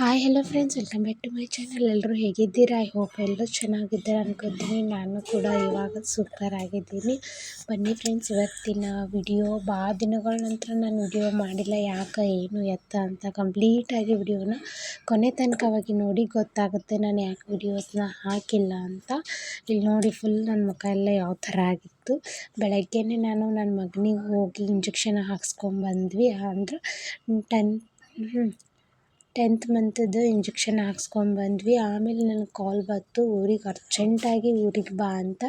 Hi hello friends welcome back to my channel ಎಲ್ಲರೂ ಹೇಗಿದ್ದೀರಾ? I hope ಎಲ್ಲರೂ ಚೆನ್ನಾಗಿದ್ದೀರಾ ಅನ್ಕೋತೀನಿ. ನಾನು ಕೂಡ ಇವಾಗ ಸೂಪರ್ ಆಗಿದ್ದೀನಿ. ಬನ್ನಿ ಫ್ರೆಂಡ್ಸ್ ಇವತ್ತಿನ ವಿಡಿಯೋ ಭಾಳ ದಿನಗಳ ನಂತರ ನಾನು ವಿಡಿಯೋ ಮಾಡಿಲ್ಲ. ಯಾಕೆ, ಏನು, ಎತ್ತ ಅಂತ ಕಂಪ್ಲೀಟಾಗಿ ವಿಡಿಯೋನ ಕೊನೆ ತನಕವಾಗಿ ನೋಡಿ ಗೊತ್ತಾಗುತ್ತೆ ನಾನು ಯಾಕೆ ವಿಡಿಯೋಸ್ನ ಹಾಕಿಲ್ಲ ಅಂತ. ಇಲ್ಲಿ ನೋಡಿ ಫುಲ್ ನನ್ನ ಮುಖ ಎಲ್ಲ ಯಾವ ಥರ ಆಗಿತ್ತು. ಬೆಳಗ್ಗೆನೇ ನಾನು ನನ್ನ ಮಗನಿಗೆ ಹೋಗಿ ಇಂಜೆಕ್ಷನ್ ಹಾಕ್ಸ್ಕೊಂಬಂದ್ವಿ. ಅಂದ್ರೆ ಟೆನ್ ಟೆಂತ್ ಮಂತದ್ದು ಇಂಜೆಕ್ಷನ್ ಹಾಕ್ಸ್ಕೊಂಬಂದ್ವಿ ಆಮೇಲೆ ನನಗೆ ಕಾಲ್ ಬಂತು. ಊರಿಗೆ ಅರ್ಜೆಂಟಾಗಿ ಊರಿಗೆ ಬಾ ಅಂತ.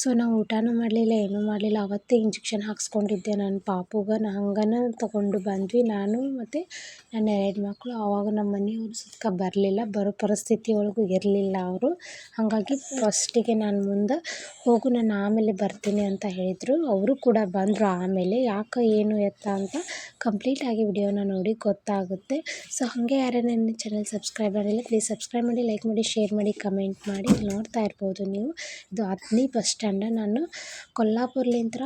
ಸೊ ನಾವು ಊಟನೂ ಮಾಡಲಿಲ್ಲ, ಏನೂ ಮಾಡಲಿಲ್ಲ. ಅವತ್ತೇ ಇಂಜೆಕ್ಷನ್ ಹಾಕ್ಸ್ಕೊಂಡಿದ್ದೆ ನನ್ನ ಪಾಪುಗ. ನಾ ಹಂಗನ ತೊಗೊಂಡು ಬಂದ್ವಿ. ನಾನು ಮತ್ತು ನನ್ನ ಎರಡು ಮಕ್ಕಳು. ಆವಾಗ ನಮ್ಮ ಮನೆಯವ್ರು ಸುತ್ಕ ಬರಲಿಲ್ಲ. ಬರೋ ಪರಿಸ್ಥಿತಿ ಒಳಗೂ ಇರಲಿಲ್ಲ ಅವರು. ಹಾಗಾಗಿ ಫಸ್ಟಿಗೆ ನಾನು ಮುಂದೆ ಹೋಗು, ನಾನು ಆಮೇಲೆ ಬರ್ತೀನಿ ಅಂತ ಹೇಳಿದರು. ಅವರು ಕೂಡ ಬಂದರು ಆಮೇಲೆ. ಯಾಕೆ ಏನು ಎತ್ತ ಅಂತ ಕಂಪ್ಲೀಟಾಗಿ ವಿಡಿಯೋನ ನೋಡಿ ಗೊತ್ತಾಗುತ್ತೆ. ಸೊ ಹಾಗೆ ಯಾರೇ ನನ್ನ ಚಾನಲ್ ಸಬ್ಸ್ಕ್ರೈಬ್ ಮಾಡಿಲ್ಲ ಪ್ಲೀಸ್ ಸಬ್ಸ್ಕ್ರೈಬ್ ಮಾಡಿ ಲೈಕ್ ಮಾಡಿ ಶೇರ್ ಮಾಡಿ ಕಮೆಂಟ್ ಮಾಡಿ. ನೋಡ್ತಾ ಇರ್ಬೋದು ನೀವು. ಇದು ಹತ್ತನೇ ಬಸ್ ಸ್ಟ್ಯಾಂಡ ನಾನು ಕೊಲ್ಲಾಪುರ್ಲಿಂದ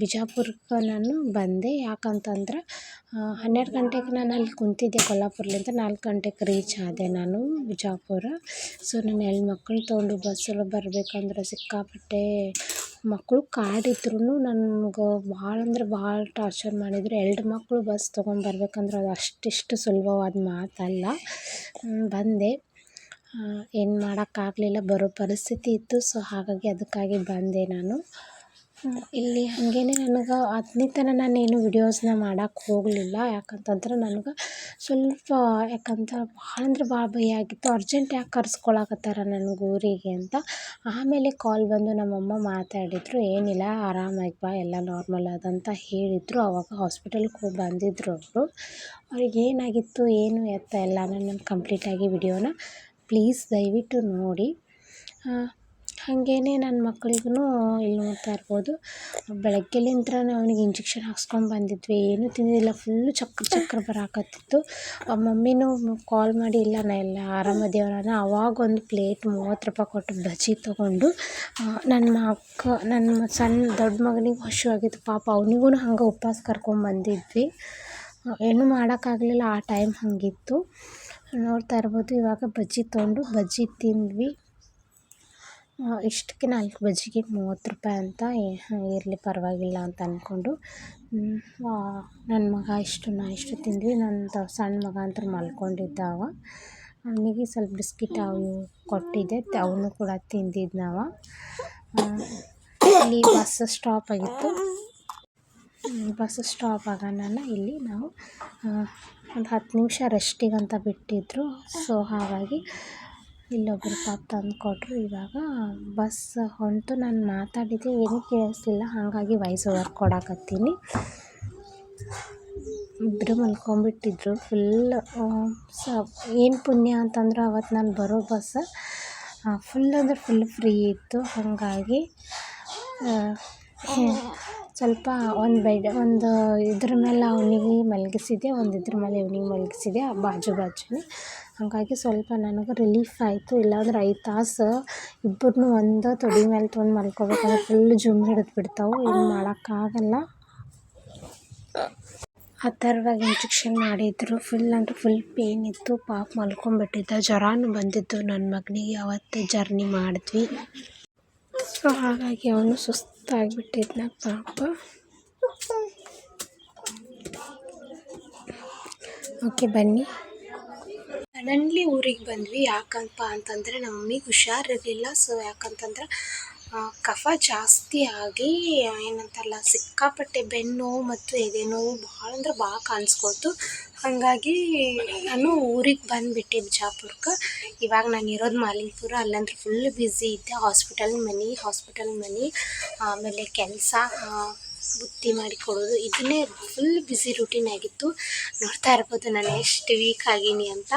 ಬಿಜಾಪುರಕ್ಕೆ ನಾನು ಬಂದೆ. ಯಾಕಂತಂದ್ರೆ ಹನ್ನೆರಡು ಗಂಟೆಗೆ ನಾನು ಅಲ್ಲಿ ಕುಂತಿದ್ದೆ ಕೊಲ್ಲಾಪುರ್ಲಿಂದ. ನಾಲ್ಕು ಗಂಟೆಗೆ ರೀಚ್ ಆದೆ ನಾನು ಬಿಜಾಪುರ. ಸೊ ನಾನು ಎರಡು ಮಕ್ಕಳು ತೊಗೊಂಡು ಬಸ್ಸಲ್ಲಿ ಬರಬೇಕಂದ್ರೆ ಸಿಕ್ಕಾಪಟ್ಟೆ ಮಕ್ಕಳು ಕಾಡಿದ್ರೂ ನನ್ಗೆ ಭಾಳ ಅಂದ್ರೆ ಭಾಳ ಟಾರ್ಚರ್ ಮಾಡಿದ್ರು. ಎರಡು ಮಕ್ಕಳು ಬಸ್ ತೊಗೊಂಬರ್ಬೇಕಂದ್ರೆ ಅದು ಅಷ್ಟಿಷ್ಟು ಸುಲಭವಾದ ಮಾತಲ್ಲ. ಬಂದೆ. ಏನು ಮಾಡೋಕ್ಕಾಗಲಿಲ್ಲ, ಬರೋ ಪರಿಸ್ಥಿತಿ ಇತ್ತು. ಸೊ ಹಾಗಾಗಿ ಅದಕ್ಕಾಗಿ ಬಂದೆ ನಾನು. ಇಲ್ಲಿ ಹಾಗೇ ನನಗೆ ಹತ್ತನೇ ಥರ ನಾನೇನು ವಿಡಿಯೋಸ್ನ ಮಾಡೋಕ್ಕೆ ಹೋಗಲಿಲ್ಲ. ಯಾಕಂತಂದ್ರೆ ನನಗೆ ಸ್ವಲ್ಪ ಯಾಕಂದ್ರೆ ಭಾಳ ಅಂದ್ರೆ ಭಾಳ ಭಯ ಆಗಿತ್ತು. ಅರ್ಜೆಂಟ್ ಯಾಕೆ ಕರ್ಸ್ಕೊಳಕತ್ತಾರ ನನಗೆ ಊರಿಗೆ ಅಂತ. ಆಮೇಲೆ ಕಾಲ್ ಬಂದು ನಮ್ಮಮ್ಮ ಮಾತಾಡಿದರು, ಏನಿಲ್ಲ, ಆರಾಮಾಗಿ ಬಾ, ಎಲ್ಲ ನಾರ್ಮಲ್ ಅದಂತ ಹೇಳಿದರು. ಆವಾಗ ಹಾಸ್ಪಿಟಲ್ಗೆ ಹೋಗಿ ಬಂದಿದ್ದರು ಅವರು. ಅವ್ರಿಗೆ ಏನಾಗಿತ್ತು, ಏನು ಎತ್ತ ಎಲ್ಲ, ನಾನು ಕಂಪ್ಲೀಟಾಗಿ ವಿಡಿಯೋನ ಪ್ಲೀಸ್ ದಯವಿಟ್ಟು ನೋಡಿ. ಹಾಗೇ ನನ್ನ ಮಕ್ಳಿಗೂ ಇಲ್ಲಿ ನೋಡ್ತಾ ಇರ್ಬೋದು. ಬೆಳಗ್ಗೆಲಿಂತ್ರ ಅವ್ನಿಗೆ ಇಂಜೆಕ್ಷನ್ ಹಾಕ್ಸ್ಕೊಂಡು ಬಂದಿದ್ವಿ. ಏನೂ ತಿಂದಿಲ್ಲ. ಫುಲ್ಲು ಚಕ್ರ ಚಕ್ರ ಬರಾಕತ್ತಿತ್ತು. ಮಮ್ಮಿನೂ ಕಾಲ್ ಮಾಡಿ, ಇಲ್ಲ ನಾ ಎಲ್ಲ ಆರಾಮದೇವ್ರನ ಅವಾಗ ಒಂದು ಪ್ಲೇಟ್ ಮೂವತ್ತು ರೂಪಾಯಿ ಕೊಟ್ಟು ಬಜ್ಜಿ ತೊಗೊಂಡು ನನ್ನ ಮಕ್ಕ ನನ್ನ ಸಣ್ಣ ದೊಡ್ಡ ಮಗನಿಗೆ ಹಸಿವಾಗಿತ್ತು ಪಾಪ ಅವನಿಗೂ ಹಂಗೆ ಉಪವಾಸ ಕರ್ಕೊಂಬಂದಿದ್ವಿ ಏನೂ ಮಾಡೋಕ್ಕಾಗಲಿಲ್ಲ ಆ ಟೈಮ್ ಹಾಗಿತ್ತು. ನೋಡ್ತಾ ಇರ್ಬೋದು. ಇವಾಗ ಬಜ್ಜಿ ತೊಗೊಂಡು ಬಜ್ಜಿ ತಿಂದ್ವಿ. ಇಷ್ಟಕ್ಕೆ ನಾಲ್ಕು ಬಜ್ಜಿಗೆ ಮೂವತ್ತು ರೂಪಾಯಿ ಅಂತ ಇರಲಿ ಪರವಾಗಿಲ್ಲ ಅಂತ ಅಂದ್ಕೊಂಡು ನನ್ನ ಮಗ ಇಷ್ಟು, ನಾ ಇಷ್ಟು ತಿಂದ್ವಿ. ನನ್ನ ಸಣ್ಣ ಮಗ ಅಂತ ಮಲ್ಕೊಂಡಿದ್ದ ಅವ. ಅವನಿಗೆ ಸ್ವಲ್ಪ ಬಿಸ್ಕಿಟ್ ಅವು ಕೊಟ್ಟಿದ್ದೆ. ಅವನು ಕೂಡ ತಿಂದಿದ್ದ ಇಲ್ಲಿ ಬಸ್ ಸ್ಟಾಪ್ ಆಗಿತ್ತು. ಬಸ್ ಸ್ಟಾಪ್ ಆಗೋಣ ಇಲ್ಲಿ ನಾವು ಒಂದು ಹತ್ತು ನಿಮಿಷ ರೆಸ್ಟಿಗಂತ ಬಿಟ್ಟಿದ್ದರು ಸೊ, ಹಾಗಾಗಿ ಇಲ್ಲೊಬ್ಬರು ಪಾಪ ತಂದು ಕೊಟ್ಟರು ಇವಾಗ ಬಸ್ ಹೊಂಟು. ನಾನು ಮಾತಾಡಿದ್ದೆ, ಏನೂ ಕೇಳಿಸ್ಲಿಲ್ಲ. ಹಾಗಾಗಿ ವಾಯ್ಸ್ ಓವರ್ ಕೊಡಕತ್ತೀನಿ. ಇಬ್ಬರು ಮಲ್ಕೊಂಬಿಟ್ಟಿದ್ರು. ಫುಲ್ ಸ, ಏನು ಪುಣ್ಯ ಅಂತಂದ್ರೆ ಅವತ್ತು ನಾನು ಬರೋ ಬಸ್ ಫುಲ್ ಅಂದರೆ ಫುಲ್ ಫ್ರೀ ಇತ್ತು. ಹಾಗಾಗಿ ಸ್ವಲ್ಪ ಒಂದು ಬೆಡ್ ಒಂದು ಇದ್ರ ಮೇಲೆ ಅವನಿಗೆ ಮಲಗಿಸಿದೆ, ಒಂದು ಇದ್ರ ಮೇಲೆ ಇವ್ನಿಗೆ ಮಲಗಿಸಿದೆ ಬಾಜು ಬಾಜುನೇ. ಹಾಗಾಗಿ ಸ್ವಲ್ಪ ನನಗೆ ರಿಲೀಫ್ ಆಯಿತು. ಇಲ್ಲಾಂದ್ರೆ ಐದು ತಾಸು ಇಬ್ಬರನ್ನೂ ಒಂದು ತೊಡಿ ಮೇಲೆ ತೊಗೊಂಡು ಮಲ್ಕೋಬೇಕಂದ್ರೆ ಫುಲ್ ಜುಮ್ ಹಿಡಿದು ಬಿಡ್ತಾವೆ. ಏನು ಮಾಡೋಕ್ಕಾಗಲ್ಲ. ಆ ಥರವಾಗಿ ಇಂಜೆಕ್ಷನ್ ಮಾಡಿದ್ರು. ಫುಲ್ ಅಂದ್ರೆ ಫುಲ್ ಪೇನ್ ಇತ್ತು. ಪಾಪ ಮಲ್ಕೊಂಬಿಟ್ಟಿದ್ದ ಜ್ವರನೂ ಬಂದಿತ್ತು. ನನ್ನ ಮಗನಿಗೆ ಅವತ್ತೇ ಜರ್ನಿ ಮಾಡಿದ್ವಿ. ಸೊ ಹಾಗಾಗಿ ಅವನು ಸುಸ್ತಾಗಿಬಿಟ್ಟಿದ್ನ ಪಾಪ ಓಕೆ, ಬನ್ನಿ. ಸಡನ್ಲಿ ಊರಿಗೆ ಬಂದ್ವಿ ಯಾಕಂತ ಅಂತಂದರೆ ನಮ್ಮ ಮಮ್ಮಿಗೆ ಹುಷಾರಿರಲಿಲ್ಲ. ಸೊ ಯಾಕಂತಂದ್ರೆ ಕಫ ಜಾಸ್ತಿ ಆಗಿ ಏನಂತಾರಲ್ಲ ಸಿಕ್ಕಾಪಟ್ಟೆ ಬೆನ್ನು ಮತ್ತು ಎದೆ ನೋವು ಭಾಳ ಅಂದ್ರೆ ಭಾಳ ಕಾಣಿಸ್ಕೋತು ಹಾಗಾಗಿ ನಾನು ಊರಿಗೆ ಬಂದುಬಿಟ್ಟೆ ಬಿಜಾಪುರಕ್ಕೆ. ಇವಾಗ ನಾನು ಇರೋದು ಮಾಲಿನ್ಪುರ, ಅಲ್ಲಂದ್ರೆ ಫುಲ್ ಬ್ಯುಸಿ ಇದ್ದೆ. ಹಾಸ್ಪಿಟಲ್ ಮನೆ ಹಾಸ್ಪಿಟಲ್ ಮನೆ, ಆಮೇಲೆ ಕೆಲಸ ಬುತ್ತಿ ಮಾಡಿ ಕೊಡೋದು. ಇದನ್ನೇ ಫುಲ್ ಬ್ಯುಸಿ ರೂಟೀನ್ ಆಗಿತ್ತು. ನೋಡ್ತಾ ಇರ್ಬೋದು ನಾನು, ಎಷ್ಟು ವೀಕ್ ಆಗೀನಿ ಅಂತ.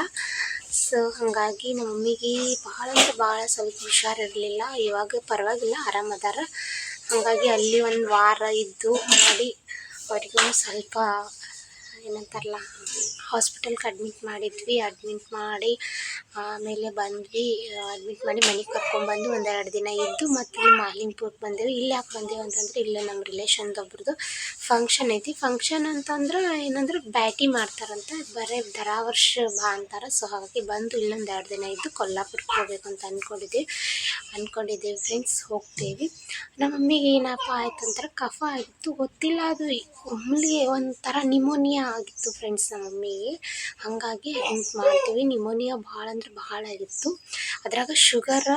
ಸೊ ಹಾಗಾಗಿ ನಮ್ಮ ಮಮ್ಮಿಗೆ ಭಾಳ ಅಂದ್ರೆ ಭಾಳ ಸ್ವಲ್ಪ ಹುಷಾರಿರಲಿಲ್ಲ. ಇವಾಗ ಪರವಾಗಿಲ್ಲ ಆರಾಮದಾರ ಹಾಗಾಗಿ ಅಲ್ಲಿ ಒಂದು ವಾರ ಇದ್ದು ಮಾಡಿ ಅವ್ರಿಗೂ ಸ್ವಲ್ಪ ಏನಂತಾರಲ್ಲ ಹಾಸ್ಪಿಟಲ್ಗೆ ಅಡ್ಮಿಟ್ ಮಾಡಿದ್ವಿ. ಅಡ್ಮಿಟ್ ಮಾಡಿ ಆಮೇಲೆ ಬಂದ್ವಿ. ಅಡ್ಮಿಟ್ ಮಾಡಿ ಮನೆಗೆ ಕರ್ಕೊಂಡ್ಬಂದು ಒಂದೆರಡು ದಿನ ಇದ್ದು ಮತ್ತು ಇಲ್ಲಿ ಮಾಲಿಂಗ್ಪುರಕ್ಕೆ ಬಂದೇವೆ. ಇಲ್ಲಿ ಯಾಕೆ ಬಂದೇವು ಅಂತಂದ್ರೆ ಇಲ್ಲೇ ನಮ್ಮ ರಿಲೇಷನ್ದೊಬ್ರದ್ದು ಫಂಕ್ಷನ್ ಐತಿ. ಫಂಕ್ಷನ್ ಅಂತಂದ್ರೆ ಏನಂದ್ರೆ ಬ್ಯಾಟಿ ಮಾಡ್ತಾರಂತ. ಬರೀ ದರಾ ವರ್ಷ ಬಾ ಅಂತಾರೆ. ಸೊ ಹಾಗಾಗಿ ಬಂದು ಇಲ್ಲೊಂದು ಎರಡು ದಿನ ಇದ್ದು ಕೊಲ್ಲಾಪುರಕ್ಕೆ ಹೋಗ್ಬೇಕು ಅಂತ ಅಂದ್ಕೊಂಡಿದ್ದೀವಿ ಅಂದ್ಕೊಂಡಿದ್ದೀವಿ ಫ್ರೆಂಡ್ಸ್ ಹೋಗ್ತೇವೆ. ನಮ್ಮ ಮಮ್ಮಿಗೆ ಏನಪ್ಪ ಆಯ್ತು ಅಂತಾರೆ, ಕಫ ಆಯಿತು ಗೊತ್ತಿಲ್ಲ ಅದು. ಒಮ್ಮಿಗೆ ಒಂಥರ ನಿಮೋನಿಯಾ ಆಗಿತ್ತು ಫ್ರೆಂಡ್ಸ್ ನಮ್ಮ ಮಮ್ಮಿಗೆ ಹಾಗಾಗಿ ಅಡ್ಮಿಟ್ ಮಾಡ್ತೀವಿ? ನಿಮೋನಿಯಾ ಭಾಳ ಅಂದ್ರೆ ಭಾಳ ಆಗಿತ್ತು ಅದ್ರಾಗ ಶುಗರ,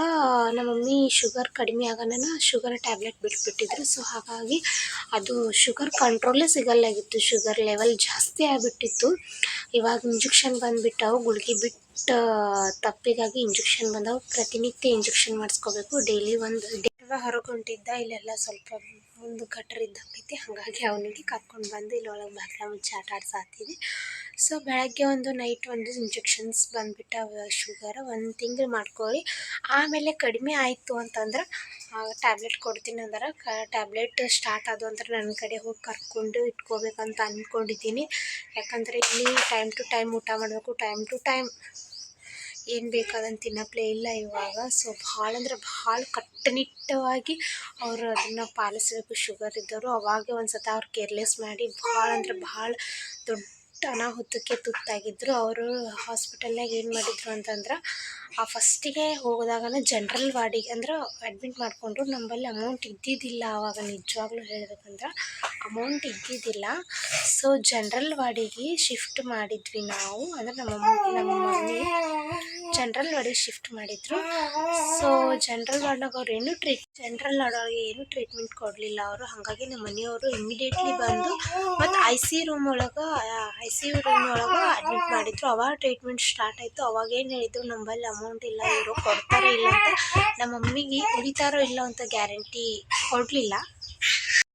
ನಮ್ಮ ಮಮ್ಮಿ ಶುಗರ್ ಕಡಿಮೆ ಆಗೋಣ ಶುಗರ್ ಟ್ಯಾಬ್ಲೆಟ್ ಬಿಟ್ಬಿಟ್ಟಿದ್ರು. ಸೊ, ಹಾಗಾಗಿ ಅದು ಶುಗರ್ ಕಂಟ್ರೋಲೇ ಸಿಗಲ್ಲಾಗಿತ್ತು. ಶುಗರ್ ಲೆವೆಲ್ ಜಾಸ್ತಿ ಆಗಿಬಿಟ್ಟಿತ್ತು. ಇವಾಗ ಇಂಜೆಕ್ಷನ್ ಬಂದುಬಿಟ್ಟವು. ಗುಳಿಗೆ ಬಿಟ್ಟು ತಪ್ಪಿಗಾಗಿ ಇಂಜೆಕ್ಷನ್ ಬಂದವು. ಪ್ರತಿನಿತ್ಯ ಇಂಜೆಕ್ಷನ್ ಮಾಡಿಸ್ಕೋಬೇಕು. ಡೈಲಿ ಒಂದು ಹೊಂಟಿದ್ದ ಇಲ್ಲೆಲ್ಲ ಸ್ವಲ್ಪ ಒಂದು ಗಟ್ರ ಇದ್ದಂಗೈತಿ ಹಾಗಾಗಿ ಅವನಿಗೆ ಕರ್ಕೊಂಡು ಬಂದು ಇಲ್ಲಿ ಒಳಗೆ ಬಾಗ್ಲ ಮುಚ್ಚಿ ಆಟ ಆಡ್ಸಾತಿದ್ವಿ ಸೊ ಬೆಳಗ್ಗೆ ಒಂದು ನೈಟ್ ಒಂದು ಇಂಜೆಕ್ಷನ್ಸ್ ಬಂದುಬಿಟ್ಟ ಶುಗರ್ ಒಂದು ತಿಂಗಳು ಮಾಡ್ಕೊಳ್ಳಿ. ಆಮೇಲೆ ಕಡಿಮೆ ಆಯಿತು ಅಂತಂದ್ರೆ ಟ್ಯಾಬ್ಲೆಟ್ ಕೊಡ್ತೀನಿ ಅಂದ್ರೆ. ಕ ಟ್ಯಾಬ್ಲೆಟ್ ಸ್ಟಾರ್ಟ್ ಆದವು ಅಂದ್ರೆ ನನ್ನ ಕಡೆ ಹೋಗಿ ಕರ್ಕೊಂಡು ಇಟ್ಕೋಬೇಕಂತ ಅಂದ್ಕೊಂಡಿದ್ದೀನಿ ಯಾಕಂದರೆ ಇಲ್ಲಿ ಟೈಮ್ ಟು ಟೈಮ್ ಊಟ ಮಾಡಬೇಕು ಟೈಮ್ ಟು ಟೈಮ್ ಏನು ಬೇಕಾದಂತ ತಿನ್ನಪ್ಲೇ ಇಲ್ಲ ಇವಾಗ. ಸೊ ಭಾಳ ಅಂದ್ರೆ ಭಾಳ ಕಟ್ಟುನಿಟ್ಟವಾಗಿ ಅವರು ಅದನ್ನು ಪಾಲಿಸಬೇಕು ಶುಗರ್ ಇದ್ದವರು ಅವಾಗೆ ಒಂದು ಸತ ಅವ್ರು ಕೇರ್ಲೆಸ್ ಮಾಡಿ, ಭಾಳ ಅಂದ್ರೆ ಭಾಳ ದೊಡ್ಡ ಅನಾಹುತಕ್ಕೆ ತುತ್ತಾಗಿದ್ದರು ಅವರು ಹಾಸ್ಪಿಟಲ್ನಾಗ ಏನು ಮಾಡಿದ್ರು ಅಂತಂದ್ರೆ, ಆ ಫಸ್ಟಿಗೆ ಹೋದಾಗನ ಜನ್ರಲ್ ವಾರ್ಡಿಗೆ ಅಂದ್ರೆ ಅಡ್ಮಿಟ್ ಮಾಡಿಕೊಂಡ್ರು. ನಂಬಲ್ಲಿ ಅಮೌಂಟ್ ಇದ್ದಿದ್ದಿಲ್ಲ ಆವಾಗ ನಿಜವಾಗ್ಲೂ ಹೇಳ್ಬೇಕಂದ್ರೆ ಅಮೌಂಟ್ ಇದ್ದಿದ್ದಿಲ್ಲ. ಸೊ ಜನ್ರಲ್ ವಾರ್ಡಿಗೆ ಶಿಫ್ಟ್ ಮಾಡಿದ್ವಿ ನಾವು. ಅಂದ್ರೆ ನಮ್ಮ ನಮ್ಮ ಮಮ್ಮಿ ಜನ್ರಲ್ ವಾರ್ಡಿಗೆ ಶಿಫ್ಟ್ ಮಾಡಿದ್ರು. ಸೊ ಜನ್ರಲ್ ವಾರ್ಡ್ನಾಗ ಅವ್ರು ಏನು ಟ್ರೀಟ್ ಜನ್ರಲ್ ವಾರ್ಡೊಳಗೆ ಏನು ಟ್ರೀಟ್ಮೆಂಟ್ ಕೊಡಲಿಲ್ಲ ಅವರು. ಹಾಗಾಗಿ ನಮ್ಮ ಮನೆಯವರು ಇಮಿಡಿಯೇಟ್ಲಿ ಬಂದು ಮತ್ತು ಐ ಸಿ ರೂಮ್ ಒಳಗೆ ಐ ಸಿ ಯು ರೂಮ್ ಒಳಗೆ ಅಡ್ಮಿಟ್ ಮಾಡಿದ್ರು. ಅವಾಗ ಟ್ರೀಟ್ಮೆಂಟ್ ಸ್ಟಾರ್ಟ್ ಆಯಿತು. ಅವಾಗ ಏನು ಹೇಳಿದ್ರು, ನಂಬಲ್ಲಿ ಅಮೌಂಟ್ ಇಲ್ಲ, ಇವರು ಕೊಡ್ತಾರೆ ಇಲ್ಲ ಅಂತ. ನಮ್ಮ ಮಮ್ಮಿಗೆ ಉಳಿತಾರೋ ಇಲ್ಲ ಅಂತ ಗ್ಯಾರಂಟಿ ಕೊಡಲಿಲ್ಲ.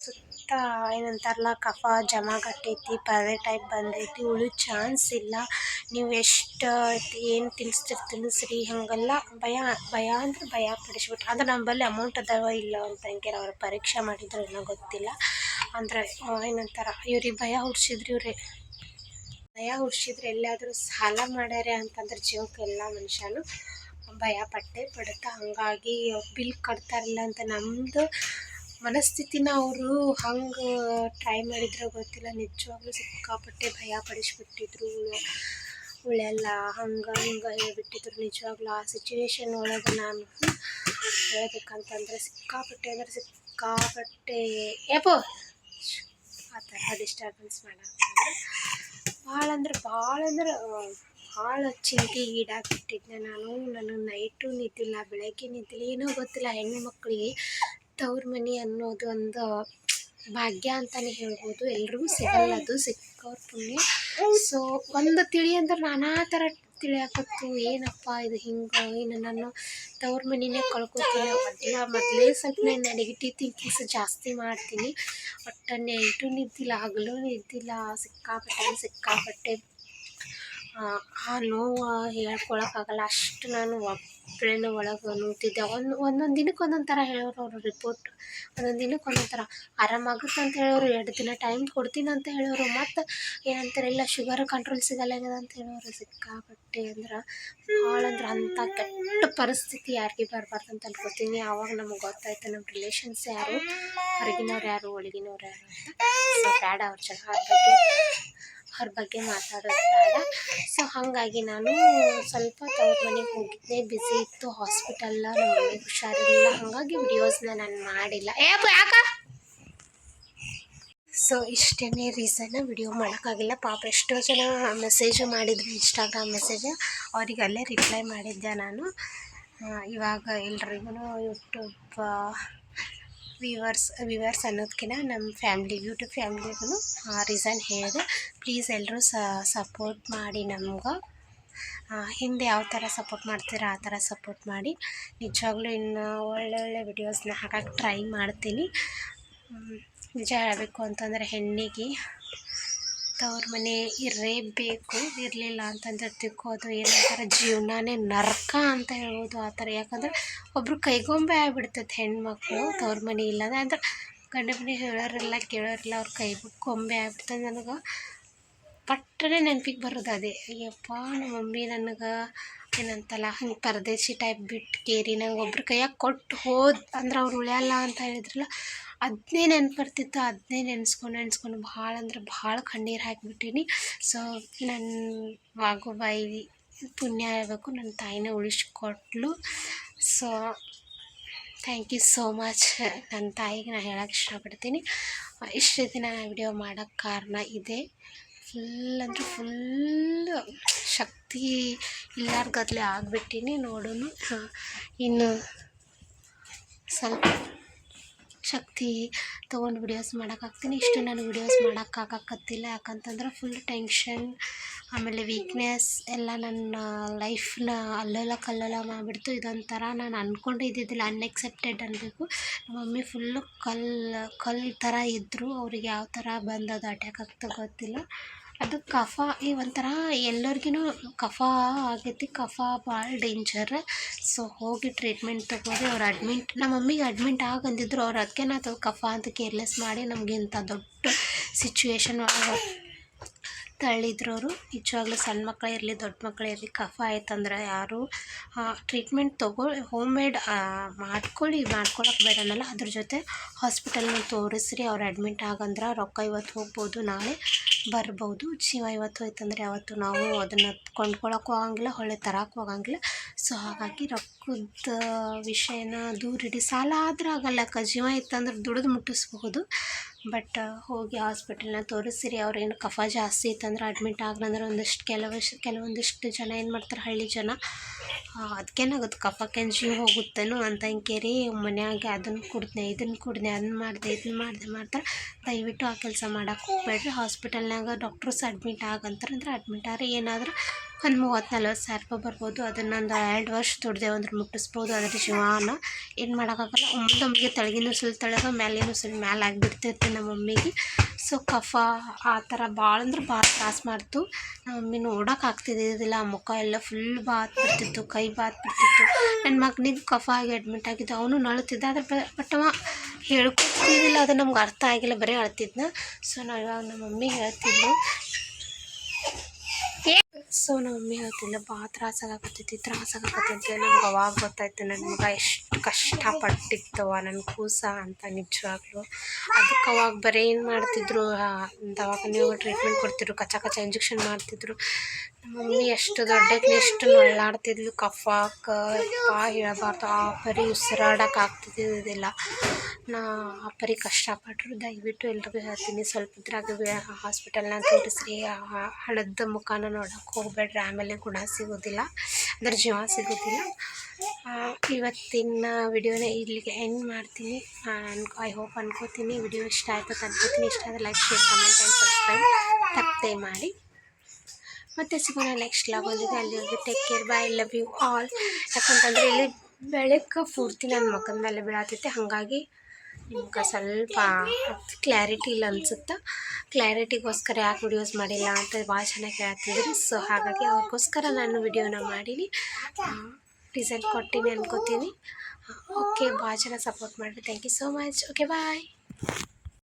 ಸುತ್ತ ಏನಂತಾರಲ್ಲ, ಕಫ ಜಮಾಗಟ್ಟೈತಿ ಪರದೆ ಟೈಪ್ ಬಂದೈತಿ ಉಳಿದ ಚಾನ್ಸ್ ಇಲ್ಲ. ನೀವು ಎಷ್ಟು, ಏನು ತಿನ್ನಿಸ್ತೀರಿ ತಿನ್ನಿಸ್ರಿ ಹಾಗೆಲ್ಲ. ಭಯ ಭಯ ಅಂದ್ರೆ ಭಯ ಪಡಿಸ್ಬಿಟ್ರು. ಅಂದ್ರೆ ನಂಬಲ್ಲಿ ಅಮೌಂಟ್ ಅದಾವ ಇಲ್ಲ ಅಂತ ಹಂಗೆ ಅವ್ರು ಪರೀಕ್ಷೆ ಮಾಡಿದ್ರು ಏನೋ ಗೊತ್ತಿಲ್ಲ. ಅಂದ್ರೆ, ಏನಂತಾರ, ಇವ್ರಿಗೆ ಭಯ ಹುಡ್ಸಿದ್ರು ಇವ್ರೆ. ಭಯ ಹುಡ್ಸಿದ್ರೆ ಎಲ್ಲಾದರೂ ಸಾಲ ಮಾಡ್ಯಾರೆ ಅಂತಂದ್ರೆ ಜೀವಕ್ಕೆ ಎಲ್ಲ ಮನುಷ್ಯನು ಭಯ ಪಟ್ಟೆ ಪಡುತ್ತಾ. ಹಾಗಾಗಿ ಬಿಲ್ ಕಟ್ತಾರಿಲ್ಲ ಅಂತ ನಮ್ಮದು ಮನಸ್ಥಿತಿನ ಅವರು ಹಂಗೆ ಟ್ರೈ ಮಾಡಿದ್ರೆ ಗೊತ್ತಿಲ್ಲ. ನಿಜವಾಗ್ಲೂ ಸಿಕ್ಕಾಪಟ್ಟೆ ಭಯ ಪಡಿಸ್ಬಿಟ್ಟಿದ್ರು ಉಳೆಲ್ಲ ಹಂಗೆ ಹಿಂಗೆ ಹೇಳ್ಬಿಟ್ಟಿದ್ರು. ನಿಜವಾಗ್ಲೂ ಆ ಸಿಚುವೇಶನ್ ಒಳಗೆ ನಾನು ಹೇಳ್ಬೇಕಂತಂದ್ರೆ ಸಿಕ್ಕಾಪಟ್ಟೆ ಅಂದ್ರೆ ಸಿಕ್ಕಾಪಟ್ಟೆ ಏಪೋ ಆ ಥರ ಡಿಸ್ಟರ್ಬೆನ್ಸ್ ಮಾಡಕ್ಕೆ ಭಾಳ ಅಂದ್ರೆ ಭಾಳ ಅಂದ್ರೆ ಭಾಳ ಚಿಂತೆ ಈಡಾಗ್ಬಿಟ್ಟಿದ್ದೆ ನಾನು. ನಾನು ನೈಟು ನಿದ್ದಿಲ್ಲ, ಬೆಳಗ್ಗೆ ನಿದ್ದಿಲ್ಲ, ಏನೋ ಗೊತ್ತಿಲ್ಲ. ಹೆಣ್ಣು ಮಕ್ಕಳಿಗೆ ತವ್ರ ಮನೆ ಅನ್ನೋದು ಒಂದು ಭಾಗ್ಯ ಅಂತಲೇ ಹೇಳ್ಬೋದು. ಎಲ್ರಿಗೂ ಸಿಗಲ್ಲ, ಅದು ಸಿಕ್ಕವ್ರ ಪುಣ್ಯ. ಸೊ ಒಂದು ತಿಳಿ ಅಂದ್ರೆ ನಾನಾ ಥರ ತಿಳಿಯಾಕತ್ತು ಏನಪ್ಪ ಇದು ಹಿಂಗೆ, ಏನು ನಾನು ತವ್ರ ಮನೆಯೇ ಕಳ್ಕೊತೀನಿ ಮೊದಲ, ಮೊದಲೇ ಸ್ವಲ್ಪ ನಾನು ನೆಗೆಟಿವ್ ಥಿಂಕಿಂಗ್ಸ್ ಜಾಸ್ತಿ ಮಾಡ್ತೀನಿ. ಒಟ್ಟು ನೈಟು ನಿದ್ದಿಲ್ಲ, ಹಗಲು ನಿದ್ದಿಲ್ಲ, ಸಿಕ್ಕಾಪಟ್ಟೆ ಸಿಕ್ಕಾಪಟ್ಟೆ ಆ ನೋವು ಹೇಳ್ಕೊಳಕ್ಕಾಗಲ್ಲ ಅಷ್ಟು ನಾನು ಒಬ್ಬಳೇನೆ ಒಳಗೆ ನೋಡ್ತಿದ್ದೆ ಒಂದು, ಒಂದೊಂದು ದಿನಕ್ಕೆ ಒಂದೊಂದು ಥರ ಹೇಳೋರು ಅವರು ರಿಪೋರ್ಟ್ ಒಂದೊಂದು ದಿನಕ್ಕೆ ಒಂದೊಂದು ಥರ ಆರಾಮಾಗುತ್ತೆ ಅಂತ ಹೇಳೋರು, ಎರಡು ದಿನ ಟೈಮ್ ಕೊಡ್ತೀನಿ ಅಂತ ಹೇಳೋರು. ಮತ್ತು ಏನಂತಾರೆ, ಇಲ್ಲ ಶುಗರ್ ಕಂಟ್ರೋಲ್ ಸಿಗಲ್ಲಾಗ್ಯದ ಅಂತ ಹೇಳೋರು. ಸಿಕ್ಕಾಪಟ್ಟೆ ಅಂದ್ರೆ ಭಾಳ ಅಂದ್ರೆ ಅಂಥ ಕೆಟ್ಟ ಪರಿಸ್ಥಿತಿ ಯಾರಿಗೆ ಬರಬಾರ್ದು ಅಂತ ಅನ್ಕೊತೀನಿ. ಆವಾಗ ನಮಗೆ ಗೊತ್ತಾಯ್ತು ನಮ್ಮ ರಿಲೇಷನ್ಸ್ ಯಾರು, ಹೊರಗಿನವ್ರು ಯಾರು, ಒಳಗಿನವ್ರು ಯಾರು ಅಂತ. ಸೊ ಬೇಡ ಅವ್ರ ಜನ ಅವ್ರ ಬಗ್ಗೆ ಮಾತಾಡೋದು ಸೊ ಹಾಗಾಗಿ ನಾನು ಸ್ವಲ್ಪ ತವ್ರ ಮನೆಗೆ ಹೋಗಿದ್ದೆ. ಬ್ಯುಸಿ ಇತ್ತು. ಹಾಸ್ಪಿಟಲ್ಲ ನಮ್ಮ ಮನೆಗೆ ಹುಷಾರಿರಲಿಲ್ಲ ಹಾಗಾಗಿ ವಿಡಿಯೋಸ್ನ ನಾನು ಮಾಡಿಲ್ಲ. ಏ ಯಾಕ? ಸೊ ಇಷ್ಟೇ ರೀಸನ್ ವಿಡಿಯೋ ಮಾಡೋಕ್ಕಾಗಿಲ್ಲ. ಪಾಪ ಎಷ್ಟೋ ಜನ ಮೆಸೇಜು ಮಾಡಿದ್ರು ಇನ್ಸ್ಟಾಗ್ರಾಮ್ ಮೆಸೇಜ್ ಅವ್ರಿಗೆ ಅಲ್ಲೇ ರಿಪ್ಲೈ ಮಾಡಿದ್ದೆ ನಾನು. ಇವಾಗ ಎಲ್ರಿಗೂ ಯೂಟ್ಯೂಬ್ ವಿವರ್ಸ್ ವಿವರ್ಸ್ ಅನ್ನೋದಕ್ಕಿಂತ ನಮ್ಮ ಫ್ಯಾಮ್ಲಿ ಯೂಟ್ಯೂಬ್ ಫ್ಯಾಮ್ಲಿಗೂ ರೀಸನ್ ಹೇಳಿದೆ. ಪ್ಲೀಸ್ ಎಲ್ಲರೂ ಸಪೋರ್ಟ್ ಮಾಡಿ ನಮ್ಗೆ. ಹಿಂದೆ ಯಾವ ಥರ ಸಪೋರ್ಟ್ ಮಾಡ್ತೀರಾ, ಆ ಥರ ಸಪೋರ್ಟ್ ಮಾಡಿ. ನಿಜವಾಗ್ಲೂ ಇನ್ನು ಒಳ್ಳೊಳ್ಳೆ ವಿಡಿಯೋಸ್ನ ಹಾಕಕ್ಕೆ ಟ್ರೈ ಮಾಡ್ತೀನಿ. ನಿಜ ಹೇಳಬೇಕು ಅಂತಂದರೆ ಹೆಣ್ಣಿಗೆ ತವ್ರ ಮನೆ ಇರಲೇಬೇಕು, ಇರಲಿಲ್ಲ ಅಂತಂದ್ರೆ ತಿಕ್ಕೋದು ಏನಂತಾರೆ ಜೀವನನೇ ನರಕ ಅಂತ ಹೇಳ್ಬೋದು ಆ ಥರ. ಯಾಕಂದ್ರೆ ಒಬ್ಬರು ಕೈಗೊಂಬೆ ಆಗ್ಬಿಡ್ತೈತೆ ಹೆಣ್ಮಕ್ಳು ತವ್ರ ಮನೆ ಇಲ್ಲ ಅಂದ್ರೆ ಗಂಡ ಮನೆ ಹೇಳೋರಿಲ್ಲ ಕೇಳೋರಿಲ್ಲ ಅವ್ರ ಕೈ ಕೊಂಬೆ ಆಗ್ಬಿಡ್ತದೆ ನನಗೆ. ಪಟ್ಟನೆ ನೆನಪಿಗೆ ಬರೋದು ಅದೇ. ಅಯ್ಯಪ್ಪ, ನಮ್ಮ ಮಮ್ಮಿ ನನಗೆ ಏನಂತಲ್ಲ, ಹಂಗೆ ಪರದೇಶಿ ಟೈಪ್ ಬಿಟ್ಟು ಕೇರಿ, ನಂಗೆ ಒಬ್ರು ಕೈಯಾಗ ಕೊಟ್ಟು ಹೋದ, ಅಂದ್ರೆ ಅವ್ರು ಉಳಿಯಲ್ಲ ಅಂತ ಹೇಳಿದ್ರಲ್ಲ ಅದನ್ನೇ ನೆನ್ಪು ಬರ್ತಿತ್ತು ಅದನ್ನೇ ನೆನೆಸ್ಕೊಂಡು ನೆನೆಸ್ಕೊಂಡು ಭಾಳ ಅಂದ್ರೆ ಭಾಳ ಕಣ್ಣೀರು ಹಾಕಿಬಿಟ್ಟೀನಿ. ಸೊ ನನ್ನ ವಾಗುಬಾಯಿ ಪುಣ್ಯ ಇರಬೇಕು ನನ್ನ ತಾಯಿನೇ ಉಳಿಸ್ಕೊಟ್ಲು. So thank you so much ನನ್ನ ತಾಯಿಗೆ ನಾನು ಹೇಳೋಕ್ಕೆ ಇಷ್ಟಪಡ್ತೀನಿ. ಇಷ್ಟು ದಿನ ನಾನು ವಿಡಿಯೋ ಮಾಡೋಕ್ಕೆ ಕಾರಣ ಇದೆ. ಫುಲ್ ಅಂದರೆ ಫುಲ್ ಶಕ್ತಿ ಇಲ್ಲಾರ್ಗತ್ಲೆ ಆಗಿಬಿಟ್ಟಿನಿ ನೋಡೋನು. ಇನ್ನು ಸ್ವಲ್ಪ ಶಕ್ತಿ ತೊಗೊಂಡು ವಿಡಿಯೋಸ್ ಮಾಡೋಕ್ಕಾಗ್ತೀನಿ. ಇಷ್ಟು ನಾನು ವಿಡಿಯೋಸ್ ಮಾಡೋಕ್ಕಾಗಕತ್ತಿಲ್ಲ. ಯಾಕಂತಂದ್ರೆ ಫುಲ್ ಟೆನ್ಷನ್ ಆಮೇಲೆ ವೀಕ್ನೆಸ್ ಎಲ್ಲ ನನ್ನ ಲೈಫ್ನ ಅಲ್ಲೋಲ ಕಲ್ಲೋಲ ಮಾಡಿಬಿಡ್ತು. ಇದೊಂಥರ ನಾನು ಅಂದ್ಕೊಂಡೇ ಇದ್ದಿದ್ದಿಲ್ಲ. ಅನ್ಎಕ್ಸೆಪ್ಟೆಡ್ ಅನ್ನಬೇಕು ನಮ್ಮ ಮಮ್ಮಿ ಫುಲ್ಲು ಕಲ್ಲು ಕಲ್ಲು ಥರ ಇದ್ದರು ಅವ್ರಿಗೆ ಯಾವ ಥರ ಬಂದದು ಅಟ್ಯಾಕ್ ಆಗ್ತಾ ಗೊತ್ತಿಲ್ಲ. ಅದು ಕಫ ಈ ಒಂಥರ ಎಲ್ಲರಿಗೂ ಕಫ ಆಗೈತಿ. ಕಫ ಭಾಳ ಡೇಂಜರ್ ಸೊ ಹೋಗಿ ಟ್ರೀಟ್ಮೆಂಟ್ ತಗೋರಿ. ಅವ್ರು ಅಡ್ಮಿಂಟ್ ನಮ್ಮ ಮಮ್ಮಿಗೆ ಅಡ್ಮಿಂಟ್ ಆಗಂದಿದ್ರು ಅವ್ರು ಅದಕ್ಕೆ ನಾವು ಕಫ ಅಂತ ಕೇರ್ಲೆಸ್ ಮಾಡಿ ನಮಗೆ ಇಂಥ ದೊಡ್ಡ ಸಿಚುವೇಶನ್ ಒಳಗೆ ತಳ್ಳಿದ್ರು ಅವರು. ನಿಜವಾಗ್ಲೂ ಸಣ್ಣ ಮಕ್ಕಳೇ ಇರಲಿ, ದೊಡ್ಡ ಮಕ್ಕಳೇ ಇರಲಿ, ಕಫ ಆಯ್ತಂದ್ರೆ ಯಾರು ಟ್ರೀಟ್ಮೆಂಟ್ ತಗೋ ಹೋಮ್ ಮೇಡ್ ಮಾಡ್ಕೊಳ್ಳಿ ಮಾಡ್ಕೊಳಕ್ಕೆ ಬೇಡನಲ್ಲ ಅದ್ರ ಜೊತೆ ಹಾಸ್ಪಿಟಲ್ನ ತೋರಿಸ್ರಿ. ಅವ್ರು ಅಡ್ಮಿಟ್ ಆಗಂದ್ರೆ ರೊಕ್ಕ ಇವತ್ತು ಹೋಗ್ಬೋದು ನಾಳೆ. ಬರ್ಬೋದು. ಜೀವ ಇವತ್ತು ಹೋಯ್ತಂದ್ರೆ ಯಾವತ್ತು ನಾವು ಅದನ್ನು ಕೊಂಡ್ಕೊಳಕ್ಕೂ ಆಗಂಗಿಲ್ಲ, ಹೊಳ್ಳೆ ತರಕ್ಕೂ ಆಗಂಗಿಲ್ಲ. ಸೊ ಹಾಗಾಗಿ ರೊಕ್ಕದ ವಿಷಯನ ದೂರ ಇಡಿ ಸಾಲ ಆದ್ರೆ ಆಗಲ್ಲ ಅಕ್ಕ. ಜೀವ ಇತ್ತಂದ್ರೆ ದುಡಿದು ಮುಟ್ಟಿಸ್ಬಹುದು. ಬಟ್ ಹೋಗಿ ಹಾಸ್ಪಿಟಲ್ನ ತೋರಿಸಿರಿ. ಅವ್ರೇನು ಕಫ ಜಾಸ್ತಿ ಇತ್ತಂದ್ರೆ ಅಡ್ಮಿಟ್ ಆಗ್ರಂದ್ರೆ ಒಂದಿಷ್ಟು ಕೆಲವಷ್ಟು ಕೆಲವೊಂದಿಷ್ಟು ಜನ ಏನು ಮಾಡ್ತಾರೆ? ಹಳ್ಳಿ ಜನ. ಅದಕ್ಕೇನಾಗುತ್ತೆ ಕಫಕ್ಕೇನು ಜೀವ ಹೋಗುತ್ತೇನೋ ಅಂತ ಕೇರಿ ಮನ್ಯಾಗ ಅದನ್ನು ಕುಡ್ದೆ ಇದನ್ನು ಕುಡ್ದೆ ಅದನ್ನ ಮಾಡಿದೆ ಇದನ್ನ ಮಾಡಿದೆ ಮಾಡ್ತಾರೆ ದಯವಿಟ್ಟು ಆ ಕೆಲಸ ಮಾಡೋಕ್ಕೆ ಹೋಗ್ಬೇಡ್ರಿ. ಹಾಸ್ಪಿಟಲ್ನಾಗ ಡಾಕ್ಟರ್ಸ್ ಅಡ್ಮಿಟ್ ಆಗಂತಾರೆ ಅಂದ್ರೆ ಅಡ್ಮಿಟ್ ಆದರೆ ಏನಾದರೂ ಒಂದು ಮೂವತ್ತು ನಲ್ವತ್ತು ಸಾವಿರ ರೂಪಾಯಿ ಬರ್ಬೋದು. ಅದನ್ನು ಒಂದು ಎರಡು ವರ್ಷ ದುಡ್ದೇವು ಅಂದ್ರೆ ಮುಟ್ಟಿಸ್ಬೋದು. ಅದ್ರ ಜೀವನ ಏನು ಮಾಡೋಕ್ಕಾಗಲ್ಲ. ಮಮ್ಮಿಗೆ ತಳಗಿನೂ ಸುಲ್ ತಳಗ ಮೇಲಿನೂ ಸುಲ್ ಮ್ಯಾಲೆ ಆಗಿಬಿಡ್ತೈತೆ ನಮ್ಮ ಮಮ್ಮಿಗೆ. ಸೊ ಕಫ ಆ ಥರ ಭಾಳ ಅಂದ್ರೆ ಭಾಳ ತ್ರಾಸು ಮಾಡ್ತು. ನಮ್ಮ ಮಮ್ಮಿ ನೋಡೋಕೆ ಆಗ್ತಿದ್ದಿದ್ದಿಲ್ಲ ಮುಖ ಎಲ್ಲ ಫುಲ್ ಬಾತ್ ಬಿಡ್ತಿತ್ತು, ಕೈ ಬಾತ್ ಬಿಡ್ತಿತ್ತು. ನನ್ನ ಮಗನಿಗೆ ಕಫ ಆಗಿ ಅಡ್ಮಿಟ್ ಆಗಿದ್ದು. ಅವನು ನಳುತ್ತಿದ್ದ ಅದ್ರ ಬಟ್ ಅವ ಹೇಳ್ಕೊತಿದ್ದಿಲ್ಲ ಅದು ನಮ್ಗೆ ಅರ್ಥ ಆಗಿಲ್ಲ, ಬರೀ ಅಳ್ತಿದ್ನ. ಸೊ ನಾವು ಇವಾಗ ನಮ್ಮ ಮಮ್ಮಿ ಹೇಳ್ತಿದ್ಲು. ಸೊ ನಮ್ಮ ಮಮ್ಮಿ ಹೇಳ್ತಿಲ್ಲ ಭಾಳ ತ್ರಾಸ ಆಗಕತ್ತೈತಿ ತ್ರಾಸ ಆಗಕತ್ತೈತಿ ನಮ್ಗೆ ಅವಾಗ ಗೊತ್ತಾಯ್ತು ನನ್ನ ಮಗ ಎಷ್ಟು ಕಷ್ಟಪಟ್ಟಿತ್ತವ ನನ್ನ ಕೂಸ ಅಂತ ನಿಜವಾಗ್ಲು. ಅದಕ್ಕೆ ಅವಾಗ ಬರೀ ಏನು ಮಾಡ್ತಿದ್ರು ನೀವು ಟ್ರೀಟ್ಮೆಂಟ್ ಕೊಡ್ತಿದ್ರು, ಕಚ್ಚ ಕಚ್ಚ ಇಂಜೆಕ್ಷನ್ ಮಾಡ್ತಿದ್ರು. ನಮ್ಮ ಮಮ್ಮಿ ಎಷ್ಟು ದೊಡ್ಡಕ್ಕೆ ಎಷ್ಟು ನಳ್ಳಾಡ್ತಿದ್ಲು ಕಫಾಕ ಪಾ, ಹೇಳಬಾರ್ದು, ಆ, ಬರೀ ಉಸಿರಾಡಕ್ಕೆ ಆಗ್ತಿದ್ದಿದ್ದಿಲ್ಲ ನಾ ಅಪ್ಪರಿ ಪರಿ ಕಷ್ಟಪಟ್ಟರು ದಯವಿಟ್ಟು ಎಲ್ರಿಗೂ ಹೇಳ್ತೀನಿ, ಸ್ವಲ್ಪ ಇದ್ರಾಗ ಹಾಸ್ಪಿಟಲ್ನ ತೋರಿಸ್ರಿ ಹಣದ ಮುಖಾನ ನೋಡೋಕೆ ಹೋಗ್ಬೇಡ್ರಿ, ಆಮೇಲೆ ಗುಣ ಸಿಗೋದಿಲ್ಲ, ಅಂದ್ರೆ ಜೀವ ಸಿಗೋದಿಲ್ಲ. ಇವತ್ತಿನ ವಿಡಿಯೋನ ಇಲ್ಲಿಗೆ ಎಂಡ್ ಮಾಡ್ತೀನಿ. ಅನ್ಕೋ ಐ ಹೋಪ್ ಅನ್ಕೋತೀನಿ. ವಿಡಿಯೋ ಇಷ್ಟ ಆಯ್ತು ಅಂತ ಅನ್ಕೋತೀನಿ. ಇಷ್ಟ ಆದರೆ like share comment and subscribe ತಪ್ಪದೆ ಮಾಡಿ. ಮತ್ತೆ ಸಿಗೋಣ ನೆಕ್ಸ್ಟ್ ಲಾಗ್ ಬಂದಿದೆ ಹೋಗಿ take care bye love you all ಯಾಕಂತಂದರೆ ಇಲ್ಲಿ ಬೆಳಕ ಪೂರ್ತಿ ನನ್ನ ಮುಖದ ಮೇಲೆ ಬೀಳತ್ತೈತೆ ಹಾಗಾಗಿ ನಿಮ್ಗೆ ಸ್ವಲ್ಪ ಕ್ಲಾರಿಟಿ ಇಲ್ಲ ಅನ್ಸುತ್ತೆ? ಕ್ಲಾರಿಟಿಗೋಸ್ಕರ ಯಾಕೆ ವಿಡಿಯೋಸ್ ಮಾಡಿಲ್ಲ ಅಂತ ಭಾಳ ಚೆನ್ನಾಗಿ ಹೇಳ್ತಿದ್ರು ಸೊ ಹಾಗಾಗಿ ಅವ್ರಿಗೋಸ್ಕರ ನಾನು ವಿಡಿಯೋನ ಮಾಡೀನಿ. ರಿಸಲ್ಟ್ ಕೊಟ್ಟಿನಿ ಅನ್ಕೋತೀನಿ. ಓಕೆ ಭಾಳ ಚೆನ್ನಾಗಿ ಸಪೋರ್ಟ್ ಮಾಡಿರಿ thank you so much okay bye